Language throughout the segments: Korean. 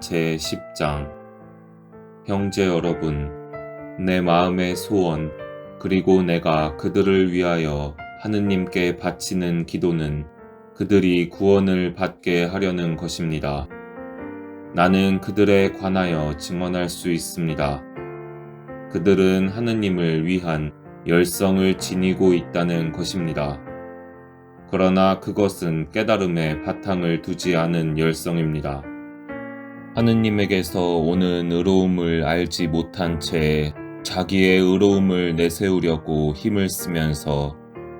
제 10장 형제 여러분, 내 마음의 소원, 그리고 내가 그들을 위하여 하느님께 바치는 기도는 그들이 구원을 받게 하려는 것입니다. 나는 그들에 관하여 증언할 수 있습니다. 그들은 하느님을 위한 열성을 지니고 있다는 것입니다. 그러나 그것은 깨달음에 바탕을 두지 않은 열성입니다. 하느님에게서 오는 의로움을 알지 못한 채 자기의 의로움을 내세우려고 힘을 쓰면서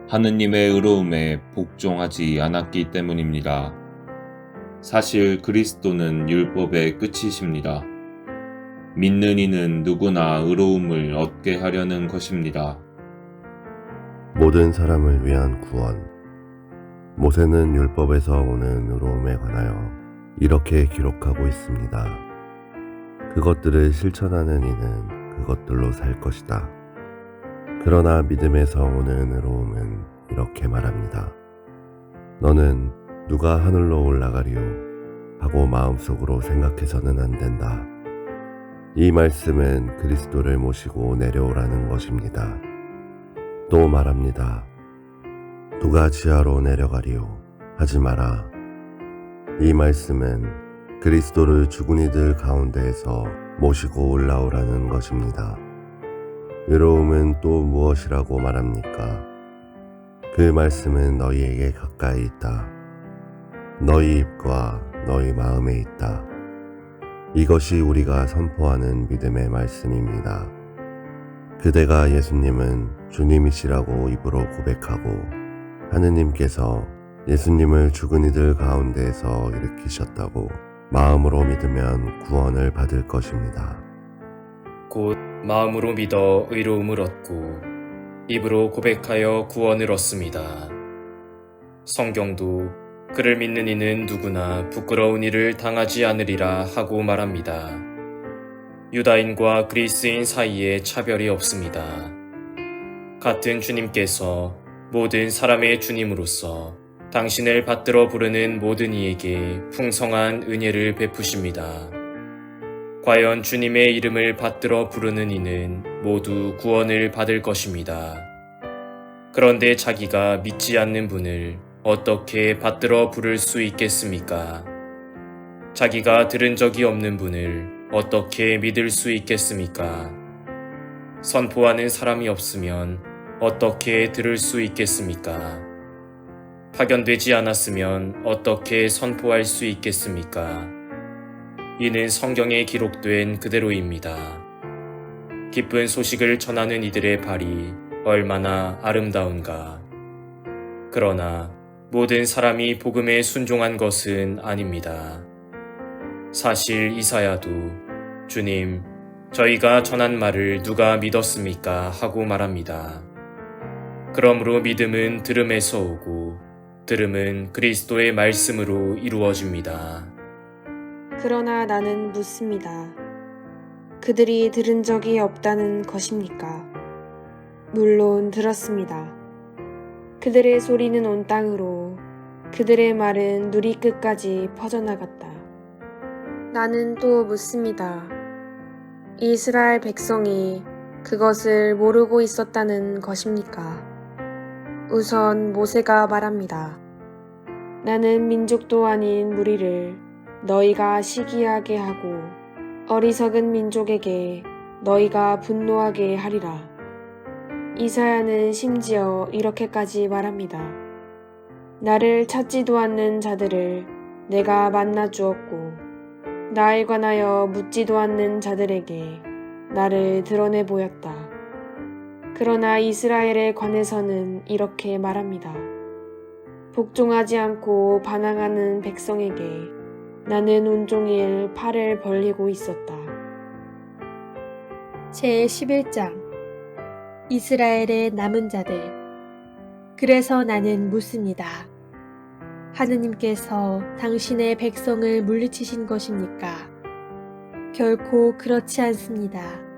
하느님의 의로움에 복종하지 않았기 때문입니다. 사실 그리스도는 율법의 끝이십니다. 믿는 이는 누구나 의로움을 얻게 하려는 것입니다. 모든 사람을 위한 구원. 모세는 율법에서 오는 의로움에 관하여 이렇게 기록하고 있습니다. 그것들을 실천하는 이는 그것들로 살 것이다. 그러나 믿음에서 오는 의로움은 이렇게 말합니다. 너는 누가 하늘로 올라가리요? 하고 마음속으로 생각해서는 안 된다. 이 말씀은 그리스도를 모시고 내려오라는 것입니다. 또 말합니다. 누가 지하로 내려가리요? 하지 마라. 이 말씀은 그리스도를 죽은 이들 가운데에서 모시고 올라오라는 것입니다. 의로움은 또 무엇이라고 말합니까? 그 말씀은 너희에게 가까이 있다. 너희 입과 너희 마음에 있다. 이것이 우리가 선포하는 믿음의 말씀입니다. 그대가 예수님은 주님이시라고 입으로 고백하고 하느님께서 예수님을 죽은 이들 가운데에서 일으키셨다고 마음으로 믿으면 구원을 받을 것입니다. 곧 마음으로 믿어 의로움을 얻고 입으로 고백하여 구원을 얻습니다. 성경도 그를 믿는 이는 누구나 부끄러운 일을 당하지 않으리라 하고 말합니다. 유다인과 그리스인 사이에 차별이 없습니다. 같은 주님께서 모든 사람의 주님으로서 당신을 받들어 부르는 모든 이에게 풍성한 은혜를 베푸십니다. 과연 주님의 이름을 받들어 부르는 이는 모두 구원을 받을 것입니다. 그런데 자기가 믿지 않는 분을 어떻게 받들어 부를 수 있겠습니까? 자기가 들은 적이 없는 분을 어떻게 믿을 수 있겠습니까? 선포하는 사람이 없으면 어떻게 들을 수 있겠습니까? 파견되지 않았으면 어떻게 선포할 수 있겠습니까? 이는 성경에 기록된 그대로입니다. 기쁜 소식을 전하는 이들의 발이 얼마나 아름다운가. 그러나 모든 사람이 복음에 순종한 것은 아닙니다. 사실 이사야도 주님, 저희가 전한 말을 누가 믿었습니까? 하고 말합니다. 그러므로 믿음은 들음에서 오고 들음은 그리스도의 말씀으로 이루어집니다. 그러나 나는 묻습니다. 그들이 들은 적이 없다는 것입니까? 물론 들었습니다. 그들의 소리는 온 땅으로, 그들의 말은 누리 끝까지 퍼져나갔다. 나는 또 묻습니다. 이스라엘 백성이 그것을 모르고 있었다는 것입니까? 우선 모세가 말합니다. 나는 민족도 아닌 무리를 너희가 시기하게 하고 어리석은 민족에게 너희가 분노하게 하리라. 이사야는 심지어 이렇게까지 말합니다. 나를 찾지도 않는 자들을 내가 만나 주었고 나에 관하여 묻지도 않는 자들에게 나를 드러내 보였다. 그러나 이스라엘에 관해서는 이렇게 말합니다. 복종하지 않고 반항하는 백성에게 나는 온종일 팔을 벌리고 있었다. 제 11장 이스라엘의 남은 자들 그래서 나는 묻습니다. 하느님께서 당신의 백성을 물리치신 것입니까? 결코 그렇지 않습니다.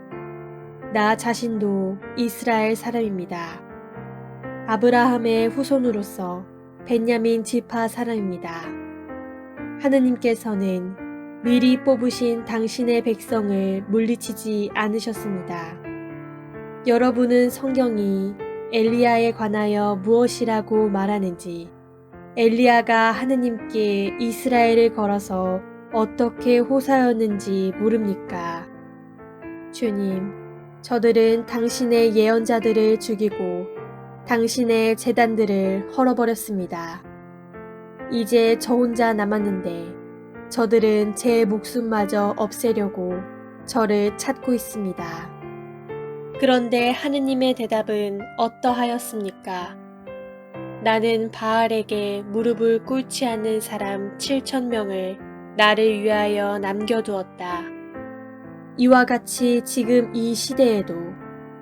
나 자신도 이스라엘 사람입니다. 아브라함의 후손으로서 벤야민 지파 사람입니다. 하느님께서는 미리 뽑으신 당신의 백성을 물리치지 않으셨습니다. 여러분은 성경이 엘리야에 관하여 무엇이라고 말하는지, 엘리야가 하느님께 이스라엘을 걸어서 어떻게 호사였는지 모릅니까? 주님, 저들은 당신의 예언자들을 죽이고 당신의 재단들을 헐어버렸습니다. 이제 저 혼자 남았는데 저들은 제 목숨마저 없애려고 저를 찾고 있습니다. 그런데 하느님의 대답은 어떠하였습니까? 나는 바알에게 무릎을 꿇지 않는 사람 7천 명을 나를 위하여 남겨두었다. 이와 같이 지금 이 시대에도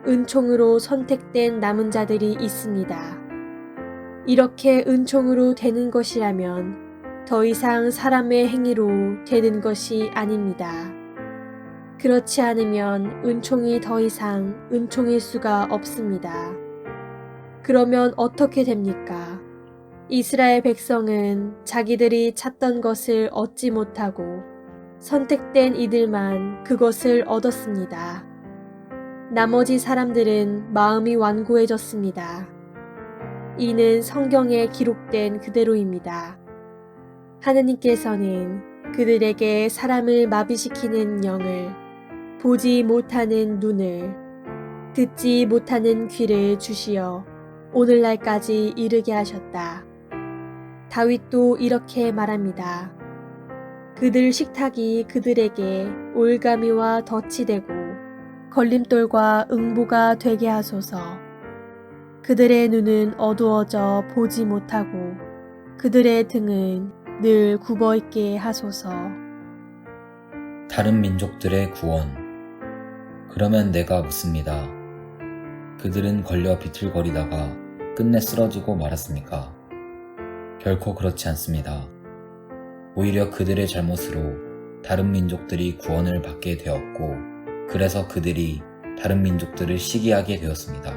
은총으로 선택된 남은 자들이 있습니다. 이렇게 은총으로 되는 것이라면 더 이상 사람의 행위로 되는 것이 아닙니다. 그렇지 않으면 은총이 더 이상 은총일 수가 없습니다. 그러면 어떻게 됩니까? 이스라엘 백성은 자기들이 찾던 것을 얻지 못하고 선택된 이들만 그것을 얻었습니다. 나머지 사람들은 마음이 완고해졌습니다. 이는 성경에 기록된 그대로입니다. 하느님께서는 그들에게 사람을 마비시키는 영을, 보지 못하는 눈을, 듣지 못하는 귀를 주시어 오늘날까지 이르게 하셨다. 다윗도 이렇게 말합니다. 그들 식탁이 그들에게 올가미와 덫이 되고 걸림돌과 응보가 되게 하소서. 그들의 눈은 어두워져 보지 못하고 그들의 등은 늘 굽어 있게 하소서. 다른 민족들의 구원. 그러면 내가 묻습니다. 그들은 걸려 비틀거리다가 끝내 쓰러지고 말았습니까? 결코 그렇지 않습니다. 오히려 그들의 잘못으로 다른 민족들이 구원을 받게 되었고, 그래서 그들이 다른 민족들을 시기하게 되었습니다.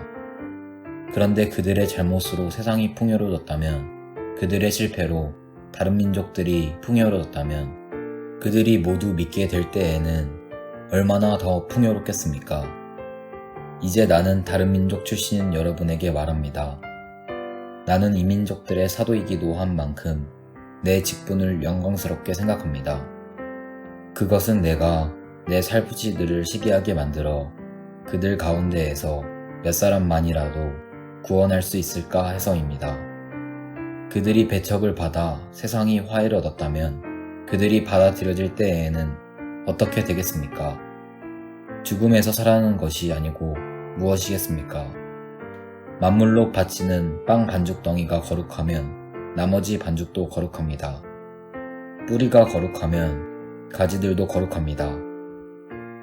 그런데 그들의 잘못으로 세상이 풍요로워졌다면, 그들의 실패로 다른 민족들이 풍요로워졌다면, 그들이 모두 믿게 될 때에는 얼마나 더 풍요롭겠습니까? 이제 나는 다른 민족 출신인 여러분에게 말합니다. 나는 이 민족들의 사도이기도 한 만큼 내 직분을 영광스럽게 생각합니다. 그것은 내가 내 살부지들을 시기하게 만들어 그들 가운데에서 몇 사람만이라도 구원할 수 있을까 해서입니다. 그들이 배척을 받아 세상이 화해를 얻었다면 그들이 받아들여질 때에는 어떻게 되겠습니까? 죽음에서 살아나는 것이 아니고 무엇이겠습니까? 만물로 바치는 빵 반죽 덩이가 거룩하면 나머지 반죽도 거룩합니다. 뿌리가 거룩하면 가지들도 거룩합니다.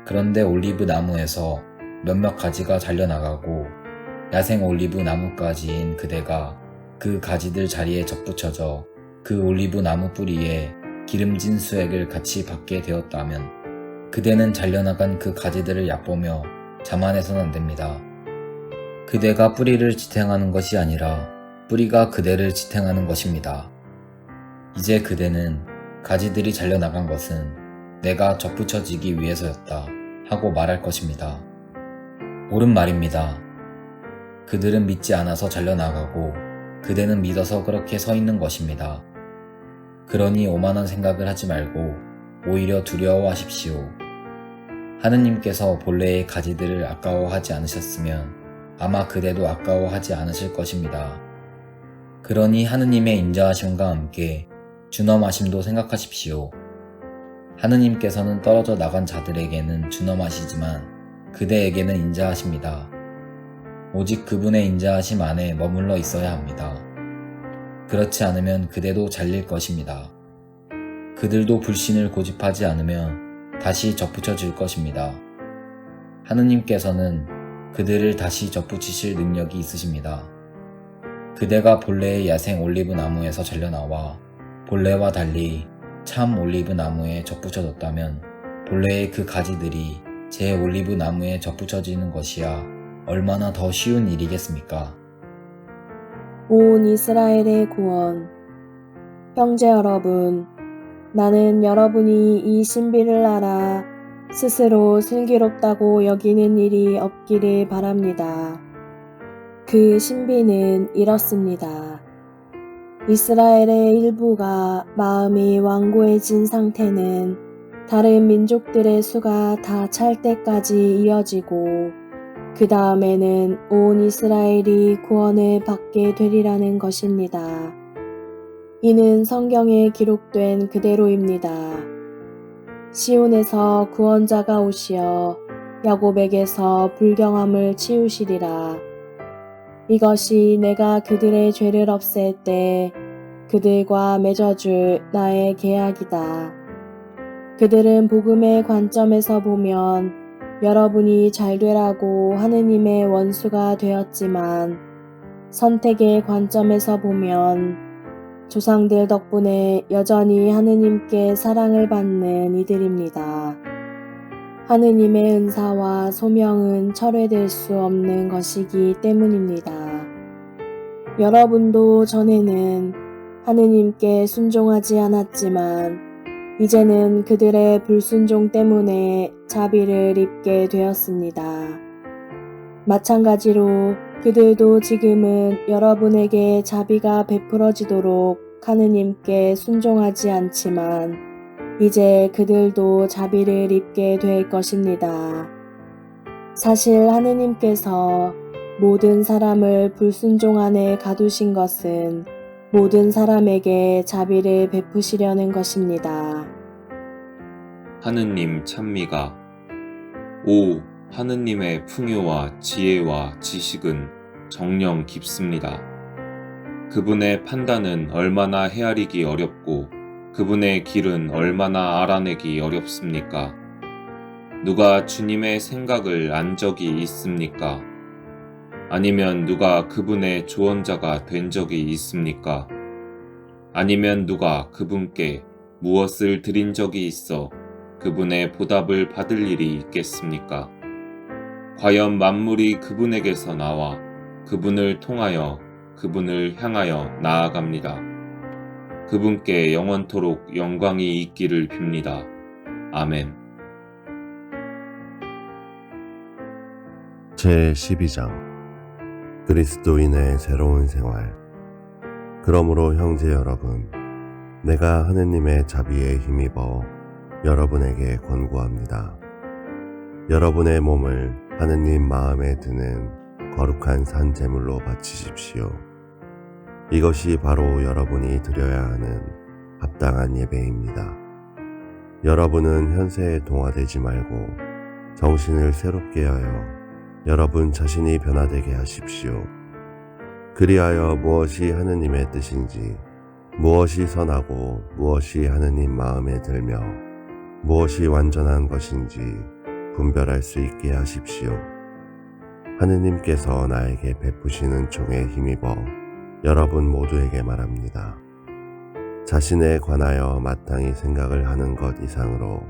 그런데 올리브 나무에서 몇몇 가지가 잘려나가고 야생 올리브 나무까지인 그대가 그 가지들 자리에 접붙여져 그 올리브 나무 뿌리에 기름진 수액을 같이 받게 되었다면 그대는 잘려나간 그 가지들을 얕보며 자만해서는 안 됩니다. 그대가 뿌리를 지탱하는 것이 아니라 뿌리가 그대를 지탱하는 것입니다. 이제 그대는 가지들이 잘려나간 것은 내가 접붙여지기 위해서였다 하고 말할 것입니다. 옳은 말입니다. 그들은 믿지 않아서 잘려나가고 그대는 믿어서 그렇게 서 있는 것입니다. 그러니 오만한 생각을 하지 말고 오히려 두려워하십시오. 하느님께서 본래의 가지들을 아까워하지 않으셨으면 아마 그대도 아까워하지 않으실 것입니다. 그러니 하느님의 인자하심과 함께 준엄하심도 생각하십시오. 하느님께서는 떨어져 나간 자들에게는 준엄하시지만 그대에게는 인자하십니다. 오직 그분의 인자하심 안에 머물러 있어야 합니다. 그렇지 않으면 그대도 잘릴 것입니다. 그들도 불신을 고집하지 않으면 다시 접붙여질 것입니다. 하느님께서는 그들을 다시 접붙이실 능력이 있으십니다. 그대가 본래의 야생 올리브 나무에서 잘려나와 본래와 달리 참 올리브 나무에 접붙여졌다면 본래의 그 가지들이 제 올리브 나무에 접붙여지는 것이야 얼마나 더 쉬운 일이겠습니까? 온 이스라엘의 구원. 형제 여러분, 나는 여러분이 이 신비를 알아 스스로 슬기롭다고 여기는 일이 없기를 바랍니다. 그 신비는 이렇습니다. 이스라엘의 일부가 마음이 완고해진 상태는 다른 민족들의 수가 다 찰 때까지 이어지고 그 다음에는 온 이스라엘이 구원을 받게 되리라는 것입니다. 이는 성경에 기록된 그대로입니다. 시온에서 구원자가 오시어 야곱에게서 불경함을 치우시리라. 이것이 내가 그들의 죄를 없앨 때 그들과 맺어줄 나의 계약이다. 그들은 복음의 관점에서 보면 여러분이 잘 되라고 하느님의 원수가 되었지만 선택의 관점에서 보면 조상들 덕분에 여전히 하느님께 사랑을 받는 이들입니다. 하느님의 은사와 소명은 철회될 수 없는 것이기 때문입니다. 여러분도 전에는 하느님께 순종하지 않았지만 이제는 그들의 불순종 때문에 자비를 입게 되었습니다. 마찬가지로 그들도 지금은 여러분에게 자비가 베풀어지도록 하느님께 순종하지 않지만 이제 그들도 자비를 입게 될 것입니다. 사실 하느님께서 모든 사람을 불순종 안에 가두신 것은 모든 사람에게 자비를 베푸시려는 것입니다. 하느님 찬미가 오 하느님의 풍요와 지혜와 지식은 정령 깊습니다. 그분의 판단은 얼마나 헤아리기 어렵고 그분의 길은 얼마나 알아내기 어렵습니까? 누가 주님의 생각을 안 적이 있습니까? 아니면 누가 그분의 조언자가 된 적이 있습니까? 아니면 누가 그분께 무엇을 드린 적이 있어 그분의 보답을 받을 일이 있겠습니까? 과연 만물이 그분에게서 나와 그분을 통하여 그분을 향하여 나아갑니다. 그분께 영원토록 영광이 있기를 빕니다. 아멘. 제 12장 그리스도인의 새로운 생활 그러므로 형제 여러분 내가 하느님의 자비에 힘입어 여러분에게 권고합니다. 여러분의 몸을 하느님 마음에 드는 거룩한 산 제물로 바치십시오. 이것이 바로 여러분이 드려야 하는 합당한 예배입니다. 여러분은 현세에 동화되지 말고 정신을 새롭게 하여 여러분 자신이 변화되게 하십시오. 그리하여 무엇이 하느님의 뜻인지, 무엇이 선하고 무엇이 하느님 마음에 들며 무엇이 완전한 것인지 분별할 수 있게 하십시오. 하느님께서 나에게 베푸시는 종에 힘입어 여러분 모두에게 말합니다. 자신에 관하여 마땅히 생각을 하는 것 이상으로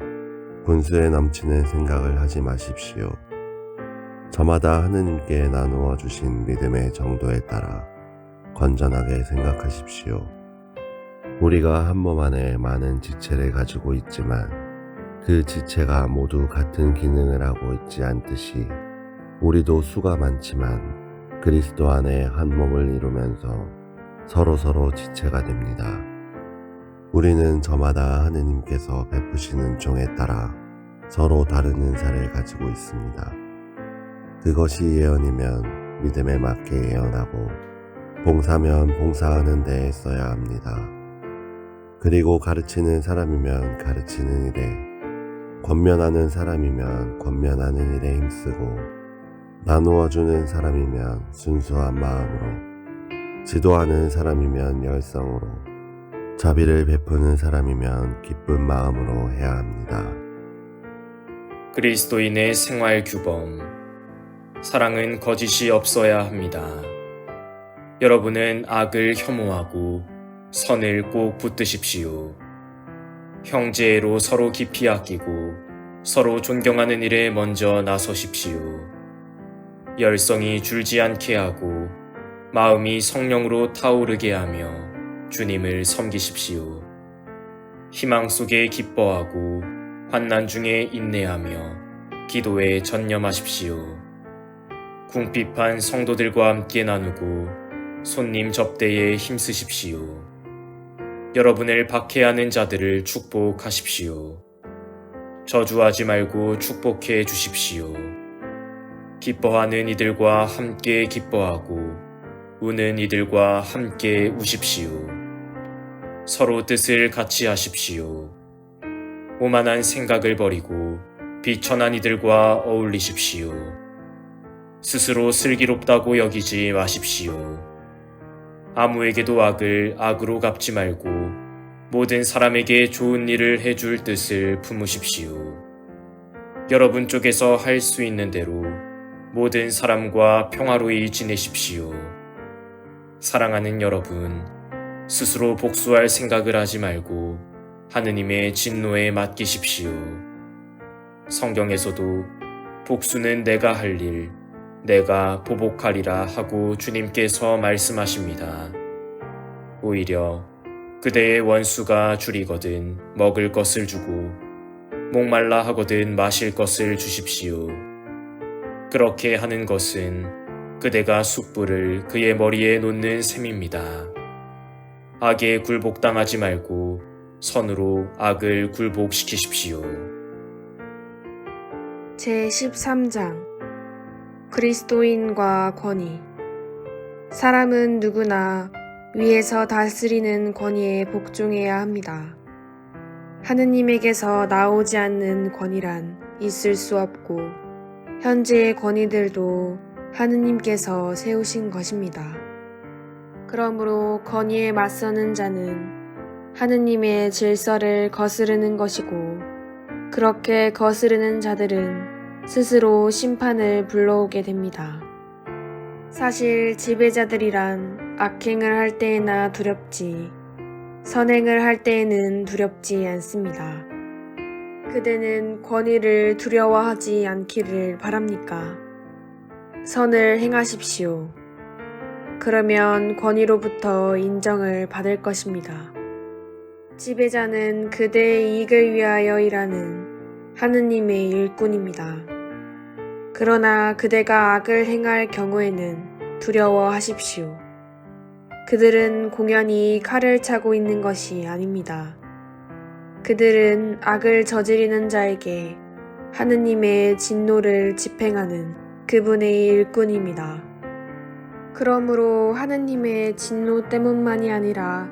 분수에 넘치는 생각을 하지 마십시오. 저마다 하느님께 나누어 주신 믿음의 정도에 따라 건전하게 생각하십시오. 우리가 한 몸 안에 많은 지체를 가지고 있지만 그 지체가 모두 같은 기능을 하고 있지 않듯이 우리도 수가 많지만 그리스도 안에 한 몸을 이루면서 서로서로 지체가 됩니다. 우리는 저마다 하느님께서 베푸시는 종에 따라 서로 다른 은사를 가지고 있습니다. 그것이 예언이면 믿음에 맞게 예언하고 봉사면 봉사하는 데에 써야 합니다. 그리고 가르치는 사람이면 가르치는 일에 권면하는 사람이면 권면하는 일에 힘쓰고 나누어 주는 사람이면 순수한 마음으로 지도하는 사람이면 열성으로 자비를 베푸는 사람이면 기쁜 마음으로 해야 합니다. 그리스도인의 생활 규범. 사랑은 거짓이 없어야 합니다. 여러분은 악을 혐오하고 선을 꼭 붙드십시오. 형제로 서로 깊이 아끼고 서로 존경하는 일에 먼저 나서십시오. 열성이 줄지 않게 하고 마음이 성령으로 타오르게 하며 주님을 섬기십시오. 희망 속에 기뻐하고 환난 중에 인내하며 기도에 전념하십시오. 궁핍한 성도들과 함께 나누고 손님 접대에 힘쓰십시오. 여러분을 박해하는 자들을 축복하십시오. 저주하지 말고 축복해 주십시오. 기뻐하는 이들과 함께 기뻐하고 우는 이들과 함께 우십시오. 서로 뜻을 같이 하십시오. 오만한 생각을 버리고 비천한 이들과 어울리십시오. 스스로 슬기롭다고 여기지 마십시오. 아무에게도 악을 악으로 갚지 말고 모든 사람에게 좋은 일을 해줄 뜻을 품으십시오. 여러분 쪽에서 할 수 있는 대로 모든 사람과 평화로이 지내십시오. 사랑하는 여러분, 스스로 복수할 생각을 하지 말고 하느님의 진노에 맡기십시오. 성경에서도 복수는 내가 할 일, 내가 보복하리라 하고 주님께서 말씀하십니다. 오히려 그대의 원수가 줄이거든 먹을 것을 주고 목말라 하거든 마실 것을 주십시오. 그렇게 하는 것은 그대가 숯불을 그의 머리에 놓는 셈입니다. 악에 굴복당하지 말고 선으로 악을 굴복시키십시오. 제13장 그리스도인과 권위 사람은 누구나 위에서 다스리는 권위에 복종해야 합니다. 하느님에게서 나오지 않는 권위란 있을 수 없고 현재의 권위들도 하느님께서 세우신 것입니다. 그러므로 권위에 맞서는 자는 하느님의 질서를 거스르는 것이고 그렇게 거스르는 자들은 스스로 심판을 불러오게 됩니다. 사실 지배자들이란 악행을 할 때에나 두렵지, 선행을 할 때에는 두렵지 않습니다. 그대는 권위를 두려워하지 않기를 바랍니까? 선을 행하십시오. 그러면 권위로부터 인정을 받을 것입니다. 지배자는 그대의 이익을 위하여 일하는 하느님의 일꾼입니다. 그러나 그대가 악을 행할 경우에는 두려워하십시오. 그들은 공연히 칼을 차고 있는 것이 아닙니다. 그들은 악을 저지르는 자에게 하느님의 진노를 집행하는 그분의 일꾼입니다. 그러므로 하느님의 진노 때문만이 아니라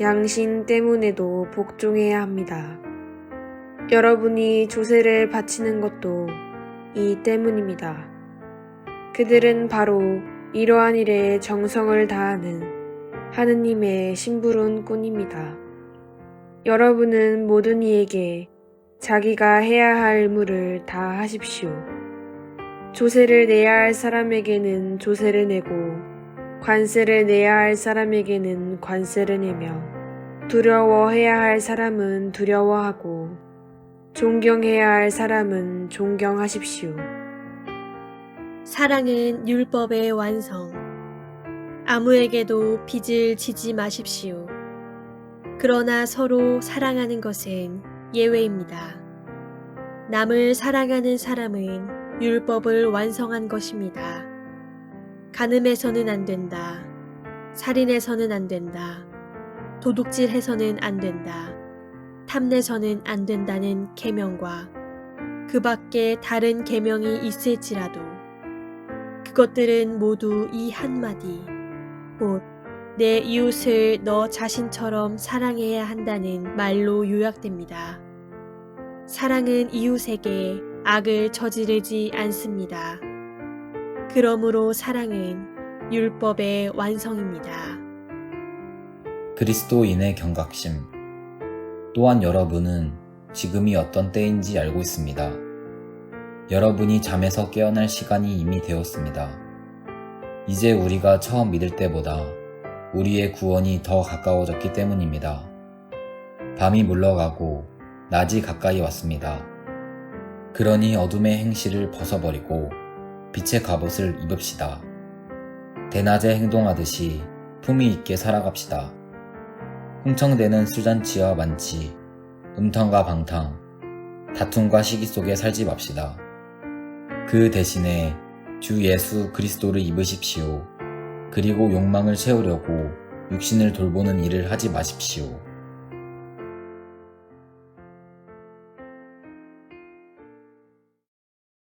양심 때문에도 복종해야 합니다. 여러분이 조세를 바치는 것도 이 때문입니다. 그들은 바로 이러한 일에 정성을 다하는 하느님의 심부름꾼입니다. 여러분은 모든 이에게 자기가 해야 할 의무를 다 하십시오. 조세를 내야 할 사람에게는 조세를 내고 관세를 내야 할 사람에게는 관세를 내며 두려워해야 할 사람은 두려워하고 존경해야 할 사람은 존경하십시오. 사랑은 율법의 완성. 아무에게도 빚을 지지 마십시오. 그러나 서로 사랑하는 것은 예외입니다. 남을 사랑하는 사람은 율법을 완성한 것입니다. 간음해서는 안 된다. 살인해서는 안 된다. 도둑질해서는 안 된다. 탐내서는 안 된다는 계명과 그 밖에 다른 계명이 있을지라도 그것들은 모두 이 한마디 곧 내 이웃을 너 자신처럼 사랑해야 한다는 말로 요약됩니다. 사랑은 이웃에게 악을 저지르지 않습니다. 그러므로 사랑은 율법의 완성입니다. 그리스도인의 경각심. 또한 여러분은 지금이 어떤 때인지 알고 있습니다. 여러분이 잠에서 깨어날 시간이 이미 되었습니다. 이제 우리가 처음 믿을 때보다 우리의 구원이 더 가까워졌기 때문입니다. 밤이 물러가고 낮이 가까이 왔습니다. 그러니 어둠의 행실을 벗어버리고 빛의 갑옷을 입읍시다. 대낮에 행동하듯이 품위 있게 살아갑시다. 흥청대는 술잔치와 만치, 음탕과 방탕, 다툼과 시기 속에 살지 맙시다. 그 대신에 주 예수 그리스도를 입으십시오. 그리고 욕망을 채우려고 육신을 돌보는 일을 하지 마십시오.